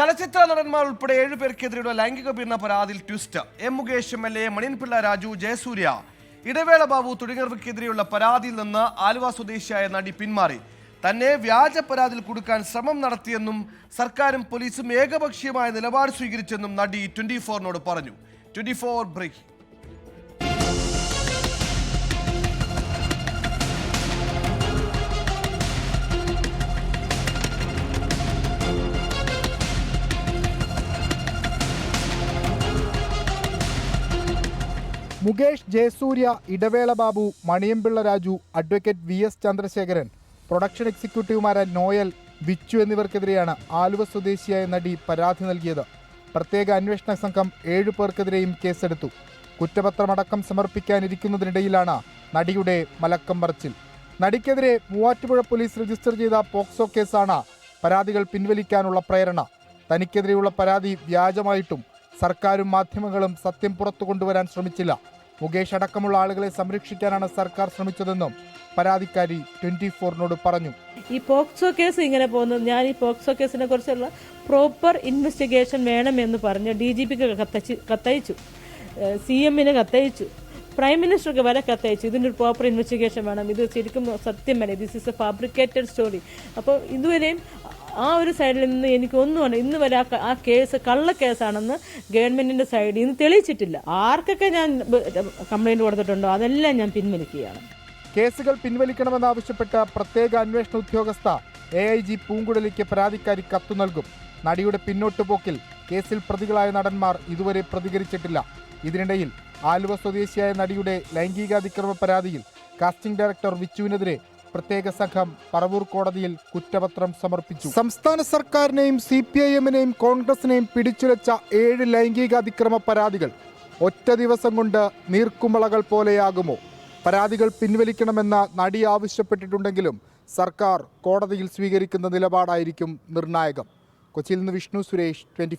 ചലച്ചിത്ര നടന്മാർ ഉൾപ്പെടെ ഏഴുപേർക്കെതിരെയുള്ള ലൈംഗിക പീഡന പരാതിയിൽ twist M Mukesh M L A Maniyanpilla Raju Jayasurya. Idavela Babu തുടങ്ങിയവർക്കെതിരെയുള്ള പരാതിയിൽ നിന്ന് ആലുവ സ്വദേശിയായ നടി പിന്മാറി. തന്നെ വ്യാജ പരാതിയിൽ കൊടുക്കാൻ ശ്രമം നടത്തിയെന്നും സർക്കാരും പോലീസും ഏകപക്ഷീയമായ നിലപാട് സ്വീകരിച്ചെന്നും നടി ട്വന്റി ഫോറിനോട് പറഞ്ഞു. Twenty four break. Mukesh Jayasurya Idavela Babu Maniyanpilla Raju advocate V S Chandrasekharan production എക്സിക്യൂട്ടീവുമാരായ Noel Bichu എന്നിവർക്കെതിരെയാണ് ആലുവ സ്വദേശിയായ നടി പരാതി നൽകിയത്. പ്രത്യേക അന്വേഷണ സംഘം ഏഴു പേർക്കെതിരെയും കേസെടുത്തു. കുറ്റപത്രമടക്കം സമർപ്പിക്കാനിരിക്കുന്നതിനിടയിലാണ് നടിയുടെ മലക്കം പറച്ചിൽ നടിക്കെതിരെ മൂവാറ്റുപുഴ പോലീസ് രജിസ്റ്റർ ചെയ്ത പോക്സോ കേസാണ് പരാതികൾ പിൻവലിക്കാനുള്ള പ്രേരണ. തനിക്കെതിരെയുള്ള പരാതി വ്യാജമായിട്ടും സർക്കാരും മാധ്യമങ്ങളും സത്യം പുറത്തു കൊണ്ടുവരാൻ ശ്രമിച്ചില്ല. മുകേഷ് അടക്കമുള്ള ആളുകളെ സംരക്ഷിക്കാനാണ് സർക്കാർ ശ്രമിച്ചതെന്നും പരാതിക്കാരി ട്വന്റി ഫോറിനോട് പറഞ്ഞു. ഈ പോക്സോ കേസ് ഇങ്ങനെ പോകുന്നത് ഞാൻ ഈ പോക്സോ കേസിനെ കുറിച്ചുള്ള പ്രോപ്പർ ഇൻവെസ്റ്റിഗേഷൻ വേണമെന്ന് പറഞ്ഞ് ഡി ജി പിക്ക് കത്തയച്ചു. സി എമ്മിന് കത്തയച്ചു. പ്രൈം മിനിസ്റ്റർക്ക് വരെ കത്തയച്ചു. ഇതിന്റെ ഒരു പ്രോപ്പർ ഇൻവെസ്റ്റിഗേഷൻ വേണം. ഇത് ശരിക്കും സത്യമല്ല? This is a fabricated story അപ്പോൾ ഇതുവരെയും ആ ഒരു സൈഡിൽ നിന്ന് എനിക്ക് ഒന്നും ഇന്ന് വരെ ആ കേസ് കള്ള കേസാണെന്ന് ഗവൺമെന്റിന്റെ സൈഡിൽ നിന്ന് തെളിയിച്ചിട്ടില്ല. ആർക്കൊക്കെ ഞാൻ കംപ്ലൈന്റ് കൊടുത്തിട്ടുണ്ടോ? അതെല്ലാം ഞാൻ പിൻവലിക്കുകയാണ്. കേസുകൾ പിൻവലിക്കണമെന്നാവശ്യപ്പെട്ട പ്രത്യേക അന്വേഷണ ഉദ്യോഗസ്ഥ എ ഐ ജി പൂങ്കുഴലിക്ക് പരാതിക്കാരി കത്തു നൽകും. നടിയുടെ പിന്നോട്ടുപോക്കിൽ കേസിൽ പ്രതികളായ നടന്മാർ ഇതുവരെ പ്രതികരിച്ചിട്ടില്ല. ഇതിനിടയിൽ ആലുവ സ്വദേശിയായ നടിയുടെ ലൈംഗികാതിക്രമ പരാതിയിൽ കാസ്റ്റിംഗ് ഡയറക്ടർ വിച്ചുവിനെതിരെ പ്രത്യേക സംഘം പറവൂർ കോടതിയിൽ കുറ്റപത്രം സമർപ്പിച്ചു. സംസ്ഥാന സർക്കാരിനെയും സി പി ഐ എമ്മിനെയും കോൺഗ്രസിനെയും പിടിച്ചുലച്ച ഏഴ് ലൈംഗികാതിക്രമ പരാതികൾ ഒറ്റ ദിവസം കൊണ്ട് നീർക്കുമളകൾ പോലെയാകുമോ? പരാതികൾ പിൻവലിക്കണമെന്ന് നടി ആവശ്യപ്പെട്ടിട്ടുണ്ടെങ്കിലും സർക്കാർ കോടതിയിൽ സ്വീകരിക്കുന്ന നിലപാടായിരിക്കും നിർണായകം. കൊച്ചിയിൽ നിന്ന് വിഷ്ണു സുരേഷ് ട്വന്റി